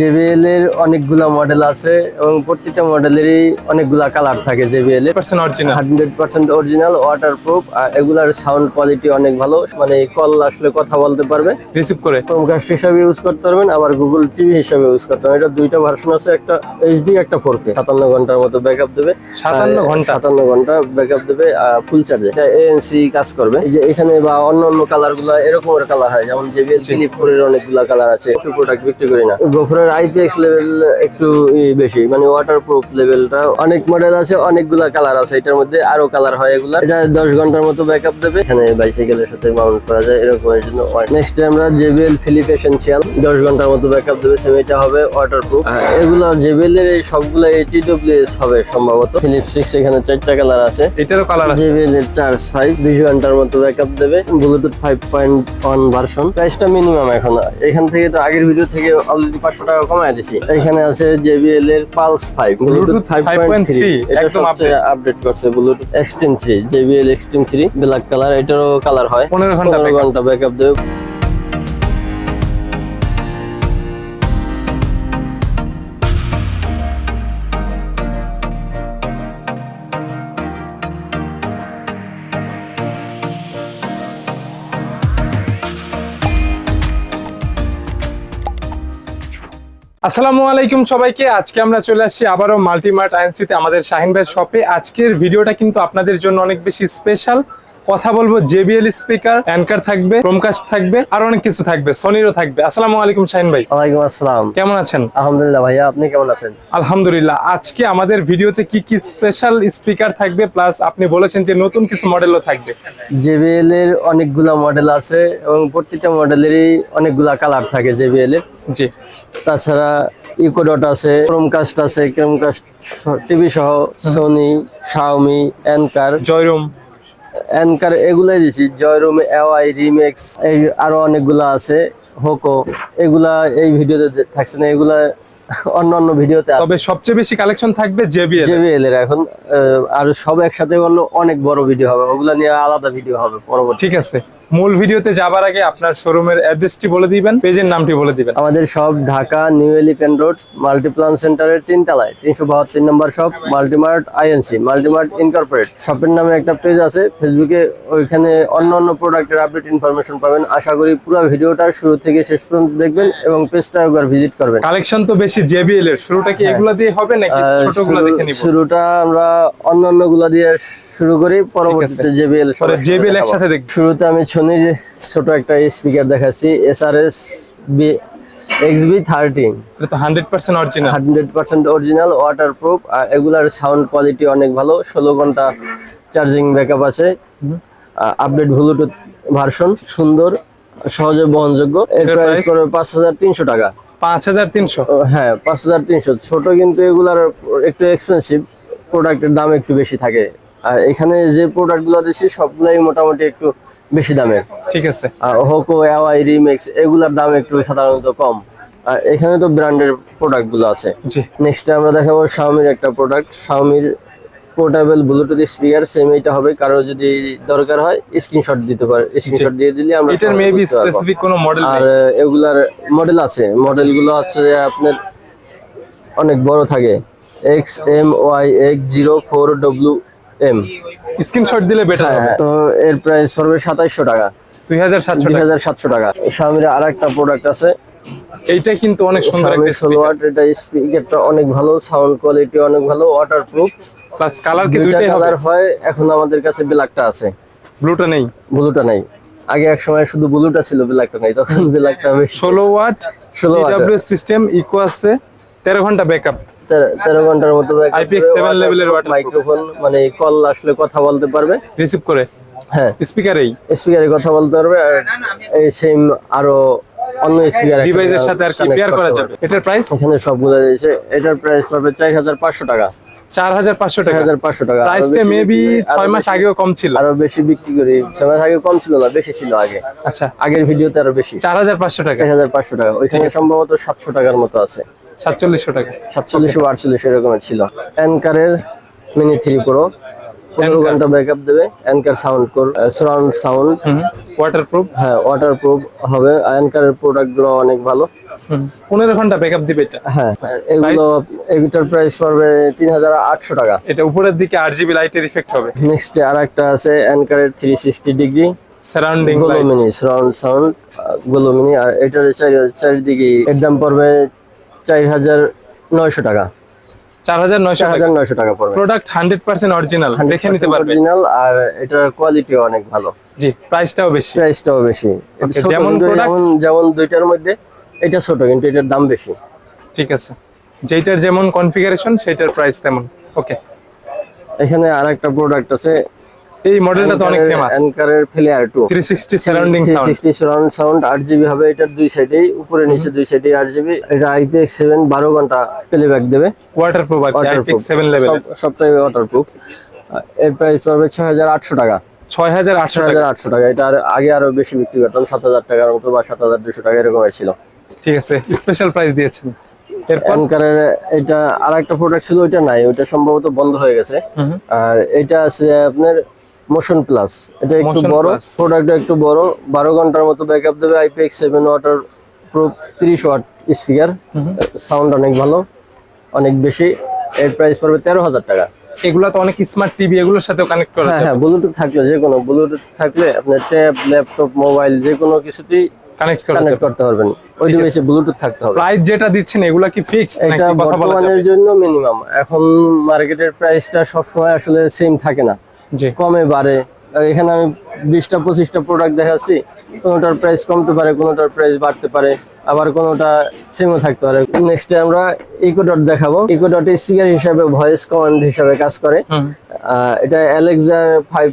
JBL এর অনেকগুলা model আছে এবং প্রত্যেকটা মডেলেরই অনেকগুলা কালার থাকে জেবিএল এর। Hundred percent original water proof এগুলার সাউন্ড কোয়ালিটি অনেক ভালো। মানে কল আসলে কথা বলতে পারবে। রিসিভ করে। ক্রোমকাস্ট হিসাবে ইউজ করতে পারবেন আবার গুগল টিভি হিসাবে ইউজ করতে পারবেন। এটা দুইটা ভার্সন আছে একটা এইচডি একটা ফোর কে সাতান্ন ঘণ্টার মতো ব্যাকআপ দেবে। 57 ঘণ্টা? সাতান্ন ঘণ্টা ব্যাকআপ দেবে ফুল চার্জে এটা এএনসি কাজ করবে। এই যে এখানে বা অন্য অন্য কালারগুলো এরকমের কালার হয়। যেমন জেবিএল ফিলিপ ফোর এর অনেকগুলা কালার আছে। প্রোডাক্ট বিক্রি করি না। গোফরের আইপিএক্স লেভেল একটু বেশি মানে ওয়াটার প্রুফ লেভেলটা অনেক মডেল আছে অনেকগুলা কালার আছে এটার মধ্যে আরও কালার হয় এগুলা। এটা দশ ঘণ্টার মতো ব্যাকআপ দেবে। এখানে বাইসাইকেলের সাথে মাউন্ট করা যায় এরকম এর জন্য নেক্সট আমরা জেবিএল ফিলিপ এসেন্সিয়াল দশ ঘণ্টার মতো ব্যাকআপ দেবে সেম এটা হবে ওয়াটার প্রুফ এগুলো জেবিএল এর এই সবগুলো এইটি ডব্লিউএস হবে সম্ভবত। ফিলিপ সিক্স এখানে চারটা কালার আছে। এটারও কালার আছে। জেবিএল এর চার্জ ফাইভ বিশ ঘণ্টার মতো ব্যাকআপ দেবে। Bluetooth five point one version প্রাইসটা মিনিমাম এখন। এখান থেকে তো আগের ভিডিও থেকে অলরেডি পাঁচশো টাকা কমায় দিছি। এখানে আছে জেবিএল এর pulse five Bluetooth Bluetooth five point three 5.3 এটা সবচেয়ে আপডেট করছে Bluetooth extreme three JBL extreme three black colour এটারও কালার হয়। 15 ঘণ্টা পনেরো আপ ঘণ্টা ব্যাকআপ দেবে। আসসালামু আলাইকুম সবাইকে। আজকে আমরা চলে আসছি আবারও মাল্টিমার্ট আইএনসিতে আমাদের শাহিন ভাই শপে। আজকের ভিডিওটা কিন্তু আপনাদের জন্য অনেক বেশি স্পেশাল কথা বলব জেবিএল স্পিকার অ্যানকার থাকবে ক্রোমকাস্ট থাকবে আর অনেক কিছু থাকবে সনিরও থাকবে। আসসালামু আলাইকুম শাহিন ভাই। ওয়ালাইকুম আসসালাম। কেমন আছেন? আলহামদুলিল্লাহ ভাইয়া আপনি কেমন আছেন? আলহামদুলিল্লাহ। আজকে আমাদের ভিডিওতে কি কি স্পেশাল স্পিকার থাকবে প্লাস আপনি বলেছেন যে নতুন কিছু মডেলও থাকবে। জেবিএল এর অনেকগুলা মডেল আছে এবং প্রত্যেকটা মডেলেরই অনেকগুলা কালার থাকে জেবিএল এর জি। তাছাড়া ইকোডট আছে ক্রোমকাস্ট আছে ক্রোমকাস্ট টিভি সহ Sony Xiaomi Anker. Joyroom. Anker এগুলাই দিছি জয়রুম এওয়াই রিমেক্স এই আরও অনেকগুলা আছে হোকো এগুলা এই ভিডিওতে থাকছে না এগুলা অন্য অন্য ভিডিওতে আছে। তবে সবচেয়ে বেশি কালেকশন থাকবে জেবিএল জেবিএল এর। এখন আর সব একসাথে করলে অনেক বড় ভিডিও হবে ওগুলা নিয়ে আলাদা ভিডিও হবে পরবর্তী। ঠিক আছে। মূল ভিডিওতে যাবার আগে আপনার শোরুমের অ্যাড্রেসটি বলে দিবেন পেজের নামটি বলে দিবেন। আমাদের সব Dhaka new Elephant road Multiplan সেন্টারের তিনতলায় তিনশো বাহাত্তর নম্বর shop Multimart INC Multimart incorporate. শপের নামে একটা পেজ আছে ফেসবুকে ওইখানে অন্য অন্য প্রোডাক্টের আপডেট ইনফরমেশন পাবেন। আশা করি পুরো ভিডিওটা শুরু থেকে শেষ পর্যন্ত দেখবেন এবং পেজটা একবার ভিজিট করবেন। কালেকশন তো বেশি জেবিএল এর শুরুটা কি এগুলা দিয়ে হবে নাকি ছোটগুলো দেখে নিব? শুরুটা আমরা অন্য অন্যগুলা দিয়ে শুরু করি পরবর্তীতে জেবিএল পরে জেবিএল একসাথে দেখব। শুরুতে আমি সোনির ছোট একটা স্পিকার দেখাচ্ছি SRS B X B thirteen এটা hundred percent original hundred percent original waterproof আর এগুলার সাউন্ড কোয়ালিটি অনেক ভালো ষোলো ঘণ্টা চার্জিং ব্যাকআপ আছে। আপডেট ব্লুটুথ ভার্সন সুন্দর সহজে বহনযোগ্য। এর প্রাইস করবে পাঁচ হাজার তিনশো টাকা। পাঁচ হাজার তিনশো? হ্যাঁ পাঁচ হাজার তিনশো। ছোট কিন্তু এগুলার একটু এক্সপেন্সিভ প্রোডাক্টের দাম একটু বেশি থাকে। আর এখানে যে প্রোডাক্টগুলো দিচ্ছি সবগুলাই মোটামুটি একটু বেশি দামের। ঠিক আছে। হোকো এওয়াই রিমেক্স এগুলার দাম একটু সাধারণত কম। আর এখানে তো ব্র্যান্ডের প্রোডাক্টগুলো আছে। জি। নেক্সট আমরা দেখাবো শাওমির একটা প্রোডাক্ট। শাওমির পোর্টেবল ব্লুটুথ স্পিকার সেম এইটা হবে। কারও যদি দরকার হয় স্ক্রিনশট দিতে পারে। স্ক্রিনশট দিয়ে দিলে আমরা এটার মেবি স্পেসিফিক কোনো মডেল আর এগুলার মডেল আছে। মডেলগুলো আছে আপনার অনেক বড় থাকে। X M Y X zero four W M screenshot দিলে বেটার হবে। তো এর প্রাইস পড়বে সাতাইশশো টাকা। দুই হাজার সাতশো দুই টাকা হাজার সাতশো টাকা। শাওমির আর একটা প্রোডাক্ট আছে। এইটা কিন্তু অনেক সুন্দর একটা ওয়াট এটা স্পিকারটা অনেক ভালো সাউন্ড কোয়ালিটি অনেক ভালো ওয়াটার প্রুফ প্লাস কালার কি দুইটাই কালার হয় এখন আমাদের কাছে ব্ল্যাকটা আছে। ব্লুটা নেই? ব্লুটা নাই। আগে এক সময় শুধু ব্লুটা ছিল ব্ল্যাকটা নাই তখন ব্ল্যাকটা বেশি। ষোলো watt 16 watt। W system echo আছে তেরো ঘণ্টা ব্যাকআপ তেরো- ঘণ্টার মতো seven level এর মাইক্রোফোন মানে কল আসলে কথা বলতে পারবে। রিসিভ করে? হ্যাঁ। স্পিকারেই স্পিকারে কথা বলতে পারবে আর এই সেম আরও অন্য স্পিকার ডিভাইসের সাথে আর কি পেয়ার করা যাবে। এটার প্রাইস এখানে সবগুলো দিয়েছে এটার প্রাইস হাজার পাঁচশো টাকা। টাকা। প্রাইসটা মেবি মাস আগেও কম ছিল। আরও বেশি বিক্রি করি। মাস আগে কম ছিল না বেশি ছিল আগে। আচ্ছা। আগের ভিডিওতে আরও বেশি। চার হাজার পাঁচশো টাকা। চার হাজার পাঁচশো টাকা। ওইখানে সম্ভবত সাতশো টাকার মতো আছে। সাতচল্লিশশো টাকা। সাতচল্লিশশো এরকমের ছিল। অ্যানকারের মিনি থ্রি প্রো পনেরো ঘণ্টা ব্যাকআপ দেবে। Anker Soundcore surround sound হ্যাঁ হবে। অ্যানকারের প্রোডাক্টগুলো অনেক ভালো। পনেরো ঘণ্টা ব্যাকআপ দিবে এটা? হ্যাঁ এগুলো এগুলোর প্রাইস পড়বে তিন হাজার আটশো টাকা। এটা উপরের দিকে আর জিবি লাইটের ইফেক্ট হবে। নেক্সট আর একটা আছে অ্যানকারের থ্রি সিক্সটি ডিগ্রি সারাউন্ডিং গোলোমিনি সাউন্ড সাউন্ড গোলোমিনি আর এটার চারিদিকে এর দাম পড়বে চার হাজার নয়শো টাকা। চার হাজার নয়শো চার টাকা পড়বে। প্রোডাক্ট হান্ড্রেড পার্সেন্ট অরিজিনাল দেখে নিতে পারবে। অরিজিনাল আর এটার কোয়ালিটিও অনেক ভালো। জি প্রাইসটাও বেশি। প্রাইসটাও বেশি। যেমন যেমন দুইটার মধ্যে এটা ছোট কিন্তু এটার দাম বেশি। ঠিক আছে। যেটার যেমন কনফিগারেশন সেটার প্রাইস তেমন। ওকে এখানে আর একটা প্রোডাক্ট আছে এই মডেলটা তো অনেক famous three sixty surrounding sound sixty sound sound আট জিবি হবে এটার দুই সাইডেই উপরে নিচে দুই সাইডেই আট জিবি এটা আইপিএক্স সেভেন বারো ঘণ্টা প্লেব্যাক দেবে। ওয়াটারপ্রুফ সেভেন লেভেল সবটাই ওয়াটারপ্রুফ এর প্রাইস পড়বে ছয় হাজার আটশো টাকা। ছয় হাজার আটশো টাকা। হাজার আটশো টাকা। এটা আগে আরও বেশি বিক্রি করতাম সাত হাজার টাকার মতো বা সাত হাজার দুশো টাকা এরকমের ছিল। ঠিক আছে স্পেশাল প্রাইস দিয়েছেন। এরপর? এটা আর একটা প্রোডাক্ট ছিল ওইটা নাই ওইটা সম্ভবত বন্ধ হয়ে গেছে। আর এটা আছে আপনার মোশন প্লাস এটা একটু বড় প্রোডাক্টটা একটু বড়। বারো ঘণ্টার মতো ব্যাকআপ দেবে আইপিএক্স সেভেন ওয়াটার প্রুফ তিরিশ ওয়াট স্পিকার সাউন্ড অনেক ভালো অনেক বেশি। এর প্রাইস পড়বে তেরো হাজার টাকা। এগুলো তো অনেক স্মার্ট টিভি এগুলোর সাথেও কানেক্ট করা হ্যাঁ যায় হ্যাঁ ব্লুটুথ থাকলে যে কোনো ব্লুটুথ থাকলে আপনার ট্যাব ল্যাপটপ মোবাইল যে কোনো কিছুতেই কানেক্ট করা কানেক্ট করতে পারবেন। ওই ডিভাইসে ব্লুটুথ থাকতে হবে। প্রাইস যেটা দিচ্ছেন এগুলা কি ফিক্সড এটা বর্তমানের জন্য মিনিমাম এখন মার্কেটের প্রাইসটা সবসময় আসলে সেম থাকে না। কমে বাড়ে। এখানে আমি বিশটা পঁচিশটা প্রোডাক্ট দেখাচ্ছি। কোনোটার প্রাইস কমতে পারে কোনোটার প্রাইস বাড়তে পারে। আবার কোনোটা সেমও থাকতে পারে। নেক্সটে আমরা ইকোডট দেখাবো। ইকোডট স্পিকার হিসাবে ভয়েস কমান্ড হিসাবে কাজ করে। এটা Alexa five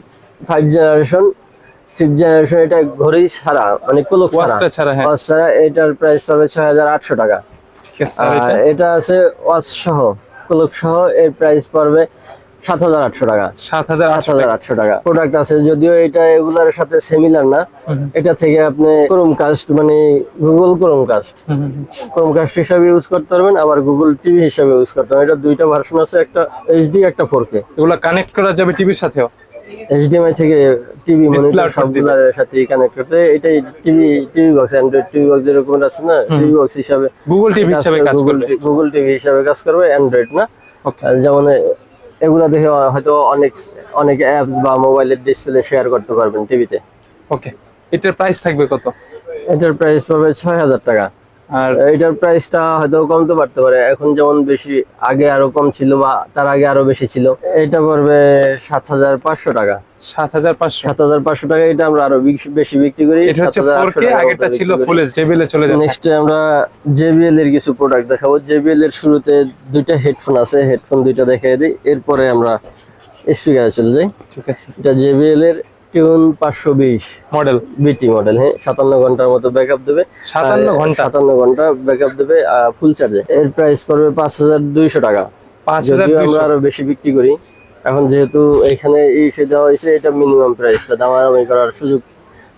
five generation fifth generation এটা ঘড়ি ছাড়া মানে কোলক ছাড়া। ছাড়া হ্যাঁ। ছাড়া এটার প্রাইস পড়বে ছয় হাজার আটশো টাকা। আর আর এটা? এটা আছে ওয়াচ সহ কোলক সহ এর প্রাইস পড়বে সাত হাজার আটশো টাকা। সাত হাজার আটশো টাকা। প্রোডাক্ট আছে যদিও এটা এগুলার সাথে সিমিলার না। এটা থেকে আপনি ক্রোম কাস্ট মানে Google Chromecast. Chromecast হিসাবে ইউজ করতে পারবেন আবার গুগল টিভি হিসাবে ইউজ করতে পারবেন। এটা দুইটা ভার্সন আছে একটা এইচডি একটা ফোর কে এগুলা কানেক্ট করা যাবে টিভির সাথেও? এইচডিএমআই থেকে টিভি মনিটর সবগুলোর সাথে কানেক্ট করতে। এটাই TV TV box Android TV box যেরকম আছে না টিভি বক্স হিসাবে গুগল টিভি হিসাবে কাজ করবে। গুগল টিভি হিসাবে কাজ করবে অ্যান্ড্রয়েড না। যেমন এগুলা দেখে হয়তো অনেক অনেক অ্যাপস বা মোবাইলের ডিসপ্লে শেয়ার করতে পারবেন টিভিতে। ওকে এটার প্রাইস থাকবে কত? এটার প্রাইস পড়বে ছয় হাজার টাকা। আর এটার প্রাইসটা হয়তো কমতে পারতে পারে। এখন যেমন বেশি আগে আরও কম ছিল বা তার আগে আরও বেশি ছিল এটা পড়বে সাত হাজার পাঁচশো টাকা। সাত হাজার পাঁচশো। সাত হাজার পাঁচশো টাকা এটা আমরা আরও বেশি- বেশি বিক্রি করি। এটা হচ্ছে ফোর আগেরটা ছিল ফুল এইচ টেবিলে চলে যাবে নেক্সট আমরা জেবিএল এর কিছু প্রোডাক্ট দেখাবো। জেবিএল এর শুরুতে দুইটা হেডফোন আছে। হেডফোন দুইটা দেখিয়ে দিই। এরপরে আমরা স্পিকারে চলে যাই। ঠিক আছে। এটা জেবিএল এর টিউন পাঁচশো বিশ। মডেল বিটি মডেল হ্যাঁ। সাতান্ন ঘণ্টার মতো ব্যাকআপ দেবে। সাতান্ন আর ঘণ্টা। সাতান্ন ঘণ্টা ব্যাকআপ দেবে ফুল চার্জে এর প্রাইস পড়বে পাঁচ হাজার দুইশো টাকা। পাঁচ হাজার যদিও আমরা আরও বেশি বিক্রি করি। এখন যেহেতু এখানে ইসে দেওয়া হয়েছে এটা মিনিমাম প্রাইসটা দামাদামি করার সুযোগ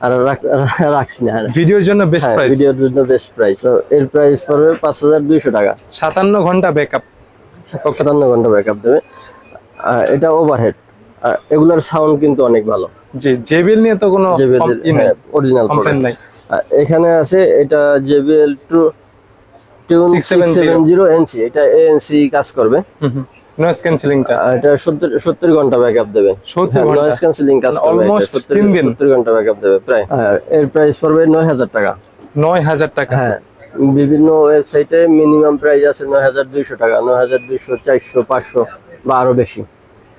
আর রাখছি না ভিডিওর জন্য বেস্ট প্রাইস ভিডিওর জন্য বেস্ট প্রাইস তো এর প্রাইস পড়বে পাঁচ হাজার দুইশো টাকা। সাতান্ন ঘণ্টা ব্যাকআপ সাতান্ন ঘণ্টা ব্যাকআপ দেবে। আর এটা ওভারহেড আর এগুলার সাউন্ড কিন্তু অনেক ভালো। জি জেবিএল নিয়ে তো কোনো অরিজিনাল কমপ্লেন নাই এখানে আছে এটা JBL two 670 six seven zero NC এটা এএনসি কাজ করবে। নয়েজ ক্যান্সেলিংটা এটা সত্তর সত্তর ঘণ্টা ব্যাকআপ দেবে। 70 ঘণ্টা? নয়েজ ক্যান্সেলিং কাজ করবে Almost তিন দিন। সত্তর ঘণ্টা ব্যাকআপ দেবে প্রায়। আর এর প্রাইস পড়বে নয় হাজার টাকা। নয় হাজার টাকা। হ্যাঁ বিভিন্ন ওয়েবসাইটে মিনিমাম প্রাইস আছে নয় হাজার দুইশো টাকা নয় হাজার দুইশো চারশো পাঁচশো বা আরও বেশি।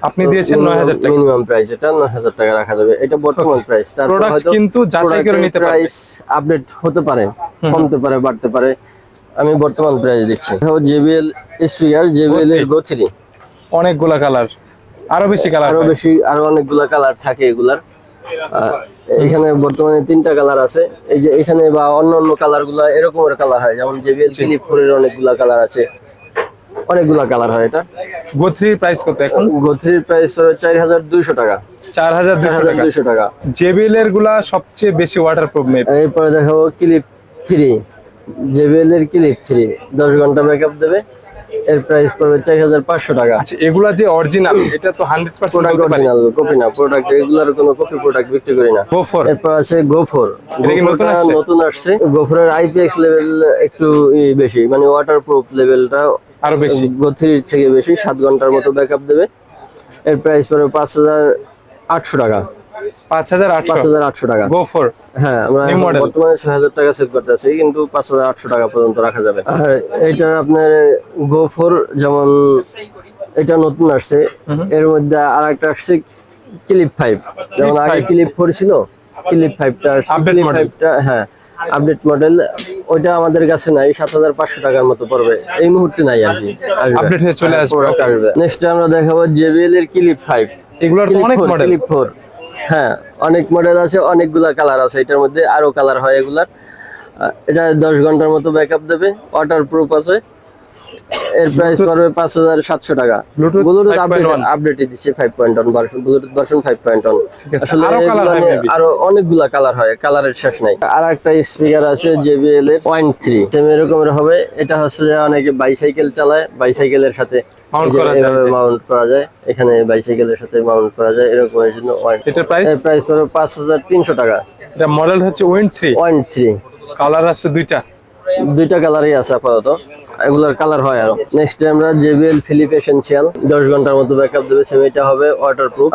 আপনি দিয়েছেন নয় হাজার টাকা। মিনিমাম প্রাইস এটা নয় হাজার টাকা রাখা যাবে। এটা বর্তমান প্রাইস Product হয়তো কিন্তু যাচাই করে নিতে পারবে। প্রাইস আপডেট হতে পারে কমতে পারে বাড়তে পারে। আমি বর্তমান প্রাইস দিচ্ছি। জেবিএল স্পিকার জেবিএল এর গো থ্রি অনেকগুলা কালার আরও বেশি কালার আরও বেশি আরও অনেকগুলা কালার থাকে এগুলার। এখানে বর্তমানে তিনটা কালার আছে। এই যে এখানে বা অন্য অন্য কালারগুলা এরকমের কালার হয়। যেমন জেবিএল ক্লিপ ফোরের অনেকগুলা কালার আছে। অনেকগুলা কালার হয় এটা। গোথ্রির প্রাইস কত এখন? গোথ্রির প্রাইস চার হাজার দুইশো টাকা। চার হাজার দুইশো টাকা। জেবিএল এরগুলা সবচেয়ে বেশি ওয়াটার প্রুফ এরপরে দেখাবো ক্লিপ থ্রি জেবিএল এর ক্লিপ থ্রি দশ ঘণ্টা ব্যাকআপ দেবে। এর প্রাইস পড়বে চার হাজার পাঁচশো টাকা। আচ্ছা এগুলা যে অরিজিনাল এটা তো hundred percent product original copy না। প্রোডাক্ট এগুলার কোনো কপি প্রোডাক্ট বিক্রি করি না। গো ফর এরপর আছে গোফর নতুন আসছে? নতুন আসছে। গোফরের আইপিএক্স লেভেল একটু বেশি। মানে ওয়াটার প্রুফ লেভেলটা আরও বেশি। গতির থেকে বেশি সাত ঘণ্টার মতো ব্যাকআপ দেবে। এর প্রাইস পড়বে পাঁচ হাজার আটশো টাকা। টাকা। গো ফর হ্যাঁ আমরা New এখন model. বর্তমানে ছয় হাজার টাকা সেল করতেছি কিন্তু পাঁচ হাজার আটশো টাকা পর্যন্ত রাখা যাবে। আর এটা আপনার গোফর যেমন এটা নতুন আসছে এর মধ্যে আর আসছে ক্লিপ ফাইভ যেমন আগে ক্লিপ ফোর ছিল ক্লিপ ফাইভটা আসছে Update ক্লিপ model। ফাইভটা হ্যাঁ আপডেট মডেল ওইটা আমাদের কাছে নাই সাত হাজার পাঁচশো টাকার মতো পড়বে। এই মুহূর্তে নাই আর কি হয়ে চলে আসবে, নেক্সট আমরা দেখাবো জেবিএল এর ক্লিপ ফাইভ এগুলোর অনেক ফোর মডেল ক্লিপ ফোর হ্যাঁ অনেক মডেল আছে অনেকগুলা কালার আছে এটার মধ্যে আরও কালার হয় এগুলার। এটা দশ ঘণ্টার মতো ব্যাকআপ দেবে ওয়াটার প্রুফ আছে। এর প্রাইস পড়বে পাঁচ হাজার সাতশো টাকা। ব্লুটুথ আপডেট আপডেট দিচ্ছে five point one version Bluetooth version five point one আসলে আরও অনেকগুলা কালার হয় কালারের শেষ নাই। আর একটা স্পিকার আছে জেবিএল এর পয়েন্ট থ্রি সেম এরকমের হবে এটা হচ্ছে অনেকে বাইসাইকেল চালায় বাইসাইকেলের সাথে মাউন্ট করা যায় এখানে বাইসাইকেলের সাথে মাউন্ট করা যায় এরকমের জন্য ওয়ান এটার প্রাইস প্রাইস হাজার তিনশো টাকা। এটা মডেল হচ্ছে win three one three colour আছে দুইটা। দুইটা কালারই আছে আপাতত। এগুলার কালার হয় আরও। নেক্সট আমরা জেবিএল ফিলিপ এসেনশিয়াল দশ ঘণ্টার মতো ব্যাকআপ দেবে সেম এটা হবে ওয়াটার প্রুফ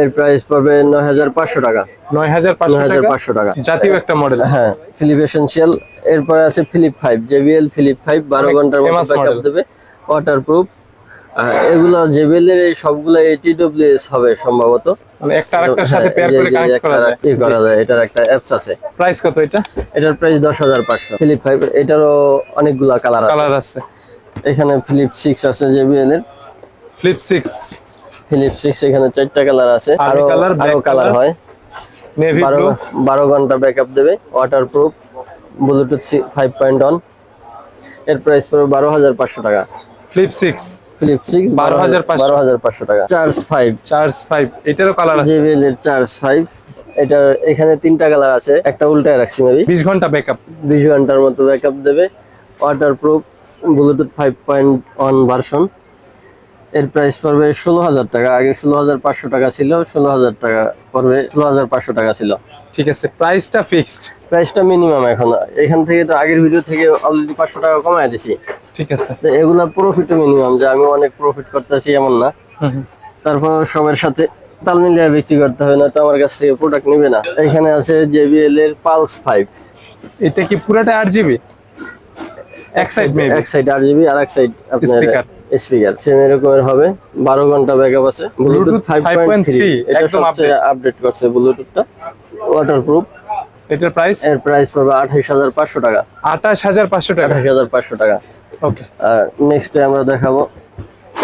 এর প্রাইস পড়বে নয় হাজার পাঁচশো টাকা। নয় হাজার পাঁচশো টাকা? জাতীয় একটা মডেল হ্যাঁ ফিলিপ এসেনশিয়াল এরপরে আছে flip five JBL flip five বারো ঘণ্টার মতো famous ব্যাকআপ দেবে। ওয়াটার প্রুফ এগুলো জেবিএল এর এই সবগুলো এটিডব্লিউএস হবে সম্ভবত। মানে একটা আরেকটার সাথে হ্যাঁ, পেয়ার করে কানেক্ট করা যায়। ই করা যায় এটার একটা অ্যাপস আছে। প্রাইস কত এটা? এটার প্রাইস দশ হাজার পাঁচশো। ফিলিপ ফাইভ এটারও অনেকগুলা কালার আছে। কালার আছে। এখানে ফিলিপ সিক্স আছে জেবিএল এর ফ্লিপ সিক্স ফিলিপ সিক্স এখানে চারটা কালার আছে। আরও আরও কালার হয়। নেভি ব্লু বারো ঘণ্টা ব্যাকআপ দেবে ওয়াটারপ্রুফ ব্লুটুথ ফাইভ পয়েন্ট ওয়ানের প্রাইস পড়বে বারো হাজার পাঁচশো টাকা। ফ্লিপ সিক্স ফিলিপ সিক্স 12,500 বারো হাজার পাঁচশো। টাকা। চার্জ ফাইভ চার্জ ফাইভ এটারও কালার আছে। জেবিএল এর চার্জ ফাইভ এটা এখানে তিনটা কালার আছে। একটা উল্টায় রাখছি মেবি ঘণ্টা ব্যাকআপ বিশ ঘণ্টার মতো ব্যাকআপ দেবে। Water proof Bluetooth five point one version এর প্রাইস পড়বে ষোলো হাজার টাকা। আগে ষোলো হাজার পাঁচশো টাকা ছিল ষোলো হাজার টাকা পড়বে ষোলো হাজার পাঁচশো টাকা ছিল। ঠিক আছে প্রাইসটা ফিক্সড প্রাইসটা মিনিমাম এখন। এখান থেকে তো আগের ভিডিও থেকে অলরেডি পাঁচশো টাকা কমায় দিছি। ঠিক আছে। এগুলা প্রফিটও মিনিমাম যে আমি অনেক প্রফিট করতেছি এমন না। তারপর সবার সাথে তাল মিলিয়ে বিক্রি করতে হবে না তো আমার কাছ থেকে প্রোডাক্ট নিবে না। এখানে আছে জেবিএল এর পালস ফাইভ এটা কি পুরাটা আট জিবি এক সাইড মেবি এক সাইড আট জিবি আর এক সাইড আপনার স্পিকার সেম এরকমের হবে। বারো ঘণ্টা ব্যাকআপ আছে। ব্লুটুথ ফাইভ পয়েন্ট থ্রি 5.3 এটা একদম সবচেয়ে আপডেট করছে ব্লুটুথটা ওয়াটার প্রুফ এটার প্রাইস এর প্রাইস পড়বে আঠাইশ হাজার পাঁচশো টাকা। আঠাশ হাজার পাঁচশো টাকা। আঠাইশ হাজার পাঁচশো টাকা। ওকে আর নেক্সট আমরা দেখাবো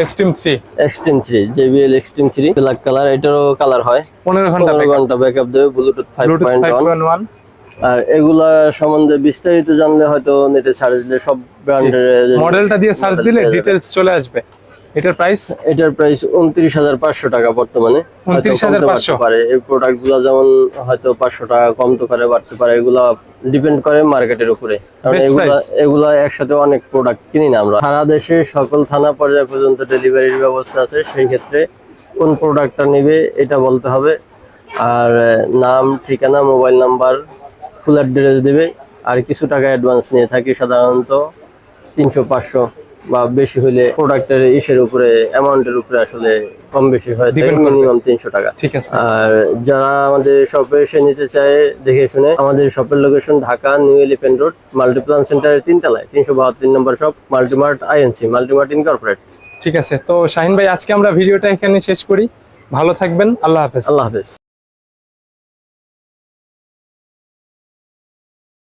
Xtreme three Xtreme three JBL Xtreme three black colour এটারও কালার হয়। পনেরো ঘণ্টা পনেরো ঘণ্টা ব্যাকআপ দেবে ব্লুটুথ ফাইভ পয়েন্ট ওয়ান আর এগুলা সম্বন্ধে বিস্তারিত জানলে হয়তো নেটে সার্চ দিলে সব ব্র্যান্ডের মডেলটা দিয়ে সার্চ দিলে। ডিটেলস চলে আসবে। এটার প্রাইস এটার প্রাইস উনত্রিশ হাজার পাঁচশো টাকা বর্তমানে। হয়তো 29,500 কমতে পারে। এই প্রোডাক্টগুলা যেমন হয়তো পাঁচশো টাকা কমতে পারে বাড়তে পারে এগুলা ডিপেন্ড করে মার্কেটের উপরে। কারণ এগুলা একসাথে অনেক প্রোডাক্ট কিনি না আমরা। সারা দেশে সকল থানা পর্যায় পর্যন্ত ডেলিভারির ব্যবস্থা আছে। সেই ক্ষেত্রে কোন প্রোডাক্টটা নেবে এটা বলতে হবে। আর নাম ঠিকানা মোবাইল নাম্বার ফুল অ্যাড্রেস দেবে। আর কিছু টাকা অ্যাডভান্স নিয়ে থাকি সাধারণত তিনশো পাঁচশো। বা বেশি হলে প্রোডাক্টের ইসের উপরে অ্যামাউন্টের উপরে আসলে কম বেশি হয় মিনিমাম তিনশো টাকা। ঠিক আছে। আর যারা আমাদের শপে এসে নিতে চায় দেখে শুনে আমাদের শপের location Dhaka new Elephant road Multiplan সেন্টারের তিনতলায় তিনশো বাহাত্তর নম্বর shop Multimart INC Multimart incorporate ঠিক আছে তো শাহিন ভাই আজকে আমরা ভিডিওটা এখানে শেষ করি। ভালো থাকবেন আল্লাহ হাফেজ। আল্লাহ হাফেজ।